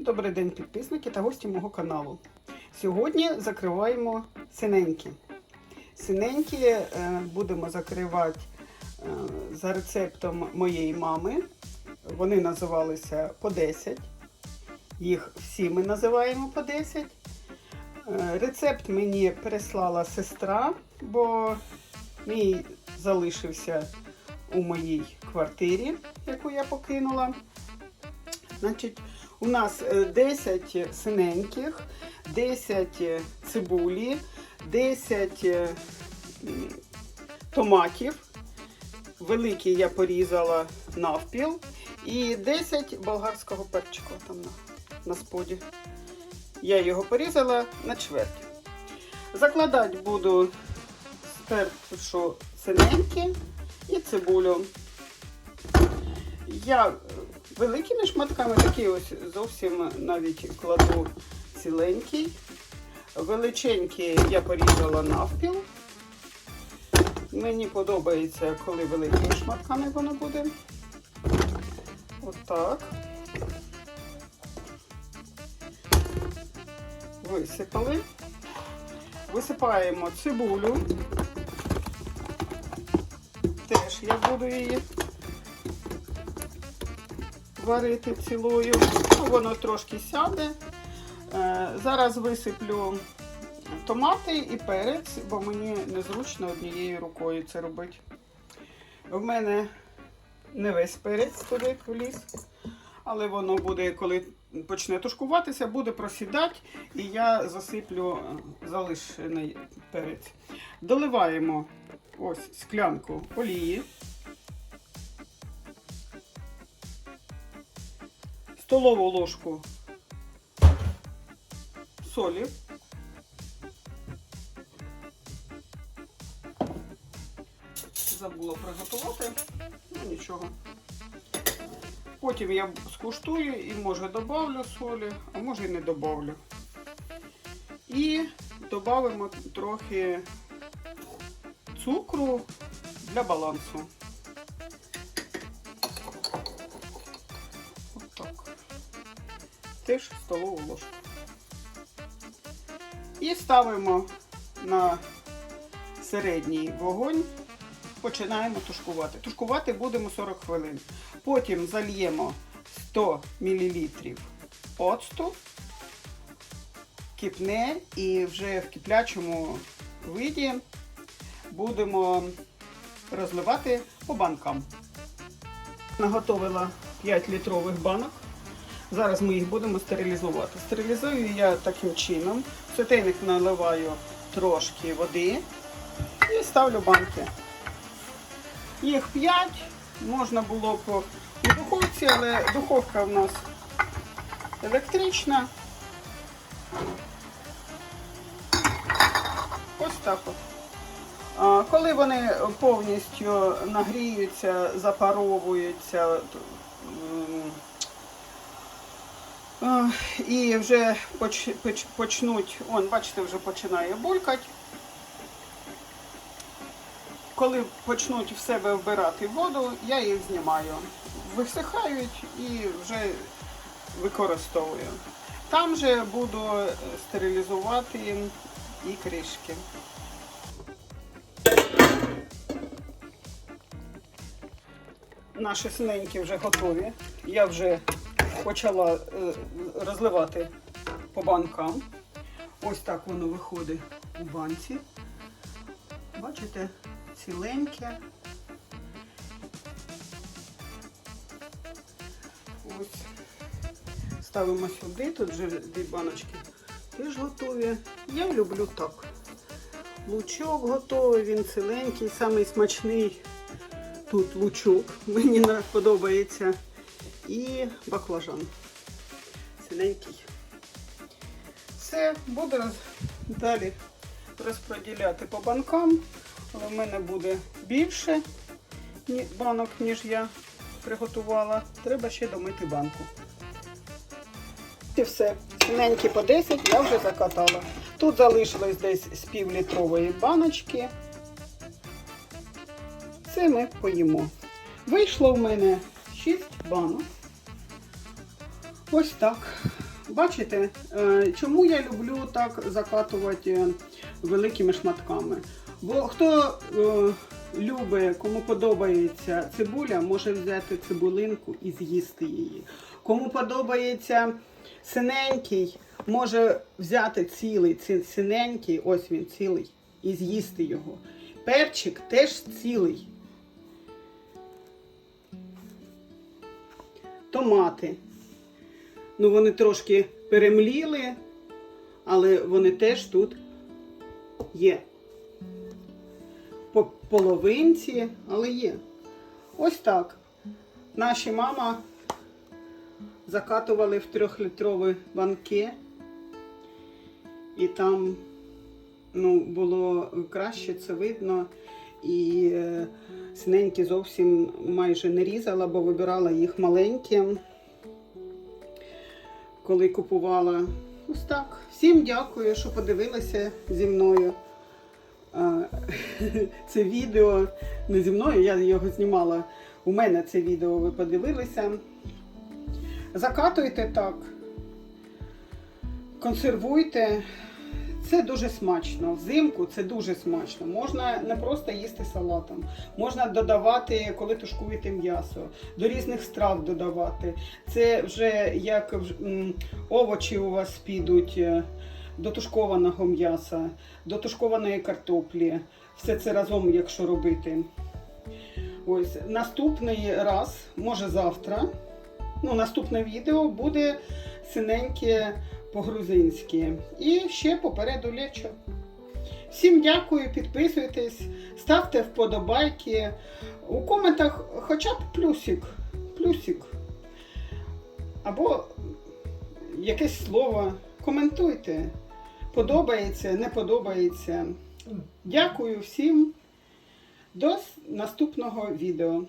Добрий день, підписники та гості мого каналу. Сьогодні закриваємо синенькі. Синенькі е, будемо закривати е, за рецептом моєї мами. Вони називалися по 10. Їх всі ми називаємо по 10. Е, Рецепт мені переслала сестра, бо мій залишився у моїй квартирі, яку я покинула. Значить, у нас е, 10 синеньких, 10 цибулі, 10 е, томатів. Великі я порізала навпіл. І 10 болгарського перчика там на, на споді. Я його порізала на чверть. Закладати буду спершу синенькі і цибулю. Я е, великими шматками такі ось зовсім навіть кладу ціленький. Величенький я порізала навпіл. Мені подобається, коли великими шматками воно буде. Отак. Висипали. Висипаємо цибулю. Теж я буду її варити цілою. Ну, воно трошки сяде. Е, Зараз висиплю томати і перець, бо мені незручно однією рукою це робити. В мене не весь перець туди вліз, але воно буде, коли почне тушкуватися, буде просідати, і я засиплю е, залишений перець. Доливаємо ось склянку олії. Столову ложку солі. Забула приготувати, ну нічого. Потім я скуштую і може добавлю солі, а може і не добавлю. І додамо трохи цукру для балансу. Теж столову ложку. І ставимо на середній вогонь. Починаємо тушкувати. Тушкувати будемо 40 хвилин. Потім зальємо 100 мл оцту, кипне і вже в киплячому виді будемо розливати по банкам. Наготовила 5 літрових банок. Зараз ми їх будемо стерилізувати. Стерилізую я таким чином. В сотейник наливаю трошки води і ставлю банки. Їх 5, можна було б в духовці, але духовка в нас електрична. Ось так от. Коли вони повністю нагріються, запаровуються, і вже поч- поч- почнуть, он, бачите, вже починає булькати. Коли почнуть в себе вбирати воду, я їх знімаю. Висихають і вже використовую. Там же буду е, стерилізувати і кришки. Наші синенькі вже готові. Я вже почала е, розливати по банкам. Ось так воно виходить у банці. Бачите, ціленьке. Ось. Ставимо сюди, тут вже дві баночки теж готові. Я люблю так. Лучок готовий, він ціленький, самий смачний тут лучок, мені подобається. І баклажан. Ціленький. Все, буду далі розподіляти по банкам, але в мене буде більше банок, ніж я приготувала. Треба ще домити банку. І все. Синенькі по 10 я вже закатала. Тут залишилось десь з півлітрової баночки. Це ми поїмо. Вийшло в мене 6 банок. Ось так. бачите, е, чому я люблю так закатувати е, великими шматками? Бо хто е, любить, кому подобається цибуля, може взяти цибулинку і з'їсти її. Кому подобається синенький, може взяти цілий ці- синенький, ось він цілий, і з'їсти його. Перчик теж цілий. Томати. Ну, вони трошки перемліли, але вони теж тут є. По половинці, але є. Ось так. Наші мама закатували в трьохлітрові банки. І там ну, було краще, це видно. І е, синенькі зовсім майже не різала, бо вибирала їх маленькі, коли купувала. Ось так. Всім дякую, що подивилися зі мною. Це відео не зі мною, я його знімала. У мене це відео ви подивилися. Закатуйте так, консервуйте. Це дуже смачно. Взимку це дуже смачно. Можна не просто їсти салатом, можна додавати, коли тушкуєте м'ясо, до різних страв додавати. Це вже як овочі у вас підуть е, до тушкованого м'яса, до тушкованої картоплі. Все це разом, якщо робити. Ось наступний раз, може завтра. Ну, наступне відео буде синеньке по-грузинськи. І ще попереду лечо. Всім дякую, підписуйтесь, ставте вподобайки. У коментах хоча б плюсик. Плюсик. Або якесь слово. Коментуйте. Подобається, не подобається. Дякую всім. До наступного відео.